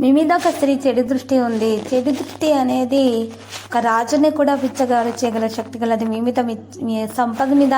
మీ మీద ఒక స్త్రీ చెడు దృష్టి ఉంది. చెడు దృష్టి అనేది ఒక రాజుని కూడా పిచ్చగాడు చేయగల శక్తి గలది. మీ మీద మీ సంపద మీద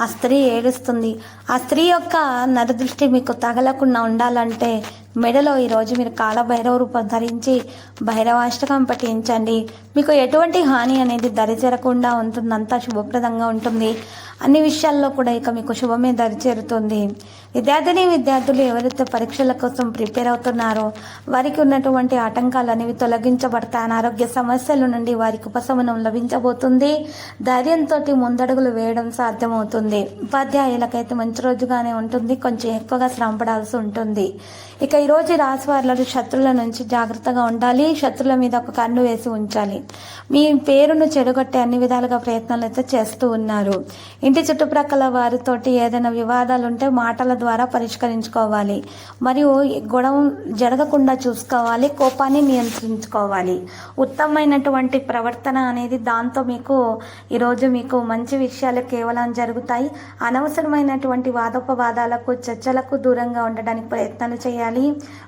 ఆ స్త్రీ ఏడుస్తుంది. ఆ స్త్రీ యొక్క నరదృష్టి మీకు తగలకుండా ఉండాలంటే మెడలో ఈరోజు మీరు కాలభైరవ రూపం ధరించి భైరవాష్టకం పఠించండి. మీకు ఎటువంటి హాని అనేది దరిచేరకుండా ఉంటుంది అంతా శుభప్రదంగా ఉంటుంది. అన్ని విషయాల్లో కూడా ఇక మీకు శుభమే దరిచేరుతుంది. విద్యార్థిని విద్యార్థులు ఎవరైతే పరీక్షల కోసం ప్రిపేర్ అవుతున్నారో వారికి ఉన్నటువంటి ఆటంకాలు అనేవి తొలగించబడతాయి. అనారోగ్య సమస్యల నుండి వారికి ఉపశమనం లభించబోతుంది. ధైర్యంతో ముందడుగులు వేయడం సాధ్యమవుతుంది. ఉపాధ్యాయులకైతే మంచి రోజుగానే ఉంటుంది. కొంచెం ఎక్కువగా శ్రమ పడాల్సి ఉంటుంది. ఇక ఈరోజు రాశి వారిలో శత్రువుల నుంచి జాగ్రత్తగా ఉండాలి. శత్రువుల మీద ఒక కన్ను వేసి ఉంచాలి. మీ పేరును చెడగొట్టే అన్ని విధాలుగా ప్రయత్నాలు అయితే చేస్తూ ఉన్నారు. ఇంటి చుట్టుప్రక్కల వారితోటి ఏదైనా వివాదాలు ఉంటే మాటల ద్వారా పరిష్కరించుకోవాలి. మరియు గొడవ జరగకుండా చూసుకోవాలి. కోపాన్ని నియంత్రించుకోవాలి. ఉత్తమమైనటువంటి ప్రవర్తన అనేది దాంతో మీకు ఈరోజు మీకు మంచి విషయాలు కేవలం జరుగుతాయి. అనవసరమైనటువంటి వాదోపవాదాలకు చర్చలకు దూరంగా ఉండడానికి ప్రయత్నాలు చేయాలి.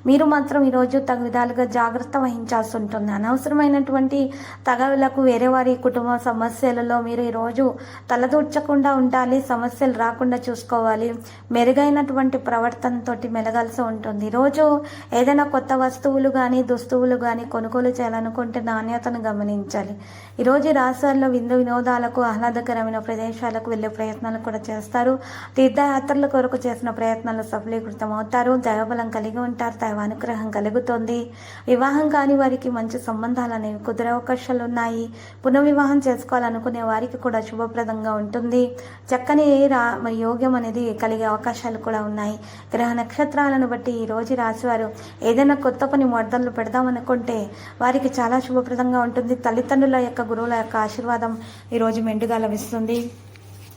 మీరు మాత్రం ఈరోజు తగు విధాలుగా జాగ్రత్త వహించాల్సి ఉంటుంది. అనవసరమైనటువంటి తగవులకు వేరే వారి కుటుంబ సమస్యలలో మీరు ఈరోజు తలదూర్చకుండా ఉండాలి. సమస్యలు రాకుండా చూసుకోవాలి. మెరుగైనటువంటి ప్రవర్తనతోటి మెలగాల్సి ఉంటుంది. ఈరోజు ఏదైనా కొత్త వస్తువులు కానీ దుస్తువులు కానీ కొనుగోలు చేయాలనుకుంటే నాణ్యతను గమనించాలి. ఈరోజు రాష్ట్రాల్లో విందు వినోదాలకు ఆహ్లాదకరమైన ప్రదేశాలకు వెళ్ళే ప్రయత్నాలు కూడా చేస్తారు. తీర్థయాత్రల కొరకు చేసిన ప్రయత్నాలు సఫలీకృతం అవుతారు దైవబలం కలిగి ఉంటారు. దైవ అనుగ్రహం కలుగుతుంది. వివాహం కాని వారికి మంచి సంబంధాలు అనేవి కుదిరే అవకాశాలు ఉన్నాయి. పునర్వివాహం చేసుకోవాలనుకునే వారికి కూడా శుభప్రదంగా ఉంటుంది. చక్కని రా మరి యోగ్యం అనేది కలిగే అవకాశాలు కూడా ఉన్నాయి. గ్రహ నక్షత్రాలను బట్టి ఈ రోజు రాశివారు ఏదైనా కొత్త పని మొదలు పెడదామనుకుంటే వారికి చాలా శుభప్రదంగా ఉంటుంది. తల్లిదండ్రుల యొక్క గురువుల యొక్క ఆశీర్వాదం ఈరోజు మెండుగా లభిస్తుంది.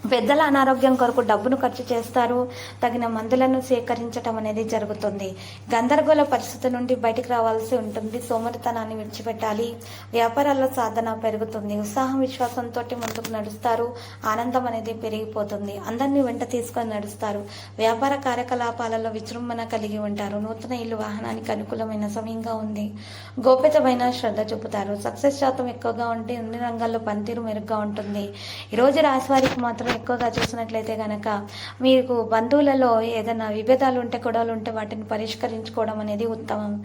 పెద్దల అనారోగ్యం కొరకు డబ్బును ఖర్చు చేస్తారు. తగిన మందులను సేకరించడం అనేది జరుగుతుంది. గందరగోళ పరిస్థితి నుండి బయటకు రావాల్సి ఉంటుంది. సోమరితనాన్ని విడిచిపెట్టాలి. వ్యాపారాల్లో సాధన పెరుగుతుంది. ఉత్సాహం విశ్వాసంతో ముందుకు నడుస్తారు. ఆనందం అనేది పెరిగిపోతుంది. అందరినీ వెంట తీసుకొని నడుస్తారు. వ్యాపార కార్యకలాపాలలో విజృంభణ కలిగి ఉంటారు. నూతన ఇల్లు వాహనానికి అనుకూలమైన సమయంగా ఉంది. గోప్యతమైన శ్రద్ధ చూపుతారు. సక్సెస్ శాతం ఎక్కువగా ఉంటే అన్ని రంగాల్లో పనితీరు మెరుగ్గా ఉంటుంది. ఈరోజు రాశి వారికి మాత్రం ఎక్కువగా చూసినట్లయితే కనుక మీకు బంధువులలో ఏదైనా విభేదాలు ఉంటే గొడవలు ఉంటే వాటిని పరిష్కరించుకోవడం అనేది ఉత్తమం.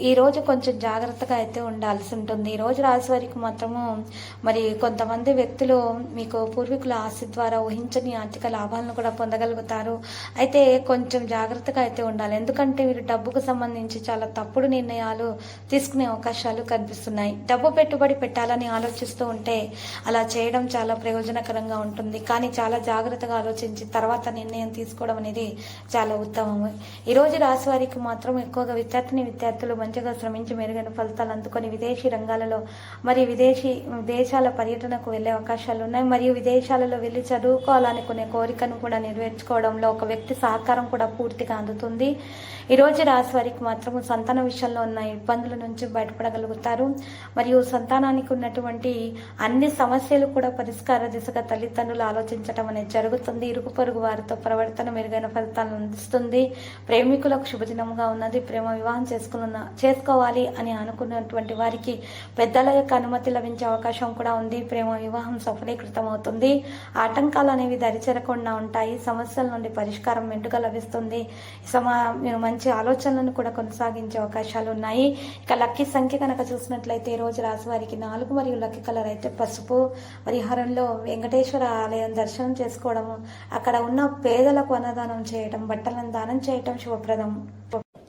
ఈరోజు లే- కొంచెం జాగ్రత్తగా అయితే ఉండాల్సి ఉంటుంది. ఈరోజు రాశి వారికి మాత్రము మరి కొంతమంది వ్యక్తులు మీకు పూర్వీకుల ఆస్తి ద్వారా ఊహించని ఆర్థిక లాభాలను కూడా పొందగలుగుతారు. అయితే కొంచెం జాగ్రత్తగా అయితే ఉండాలి. ఎందుకంటే మీరు డబ్బుకు సంబంధించి చాలా తప్పుడు నిర్ణయాలు తీసుకునే అవకాశాలు కనిపిస్తున్నాయి. డబ్బు పెట్టుబడి పెట్టాలని ఆలోచిస్తూ ఉంటే అలా చేయడం చాలా ప్రయోజనకరంగా ఉంటుంది. కానీ చాలా జాగ్రత్తగా ఆలోచించి తర్వాత నిర్ణయం తీసుకోవడం అనేది చాలా ఉత్తమము. ఈ రోజు రాశి వారికి మాత్రం ఎక్కువగా విద్యార్థిని విద్యార్థులు మంచిగా శ్రమించి మెరుగైన ఫలితాలు అందుకొని విదేశీ రంగాలలో మరియు విదేశీ దేశాల పర్యటనకు వెళ్ళే అవకాశాలు ఉన్నాయి. మరియు విదేశాలలో వెళ్ళి చదువుకోవాలనుకునే కోరికను కూడా నెరవేర్చుకోవడంలో ఒక వ్యక్తి సహకారం కూడా పూర్తిగా అందుతుంది. ఈ రోజు రాశి వారికి మాత్రం సంతాన విషయంలో ఉన్న ఇబ్బందుల నుంచి బయటపడగలుగుతారు. మరియు సంతానానికి ఉన్నటువంటి అన్ని సమస్యలు కూడా పరిష్కార దిశగా తల్లిదండ్రులు ఆలోచించటం అనేది జరుగుతుంది. ఇరుగు పొరుగు వారితో ప్రవర్తన మెరుగైన ఫలితాలను అందిస్తుంది. ప్రేమికులకు శుభదినంగా ఉన్నది. ప్రేమ వివాహం చేసుకున్న చేసుకోవాలి అని అనుకున్నటువంటి వారికి పెద్దల యొక్క అనుమతి లభించే అవకాశం కూడా ఉంది. ప్రేమ వివాహం సఫలీకృతం అవుతుంది ఆటంకాలు అనేవి దరిచేరకుండా ఉంటాయి. సమస్యల నుండి పరిష్కారం మెండుగా లభిస్తుంది. సమా మంచి ఆలోచనలను కూడా కొనసాగించే అవకాశాలు ఉన్నాయి. ఇక లక్కీ సంఖ్య కనుక చూసినట్లయితే ఈ రోజు రాశి వారికి నాలుగు మరియు లక్కీ కలర్ అయితే పసుపు. పరిహారంలో వెంకటేశ్వర ఆలయం దర్శనం చేసుకోవడము అక్కడ ఉన్న పేదలకు అన్నదానం చేయటం బట్టలను దానం చేయటం శుభప్రదం.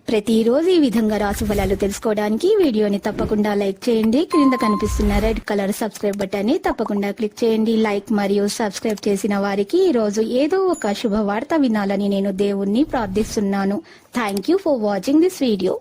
ప్రతిరోజు ఈ విధంగా రాశి ఫలాలు తెలుసుకోవడానికి వీడియోని తప్పకుండా లైక్ చేయండి. క్రింద కనిపిస్తున్న రెడ్ కలర్ సబ్స్క్రైబ్ బటన్ని తప్పకుండా క్లిక్ చేయండి. లైక్ మరియు సబ్స్క్రైబ్ చేసిన వారికి ఈ రోజు ఏదో ఒక శుభవార్త వినాలని నేను దేవుణ్ణి ప్రార్థిస్తున్నాను. Thank you for watching this video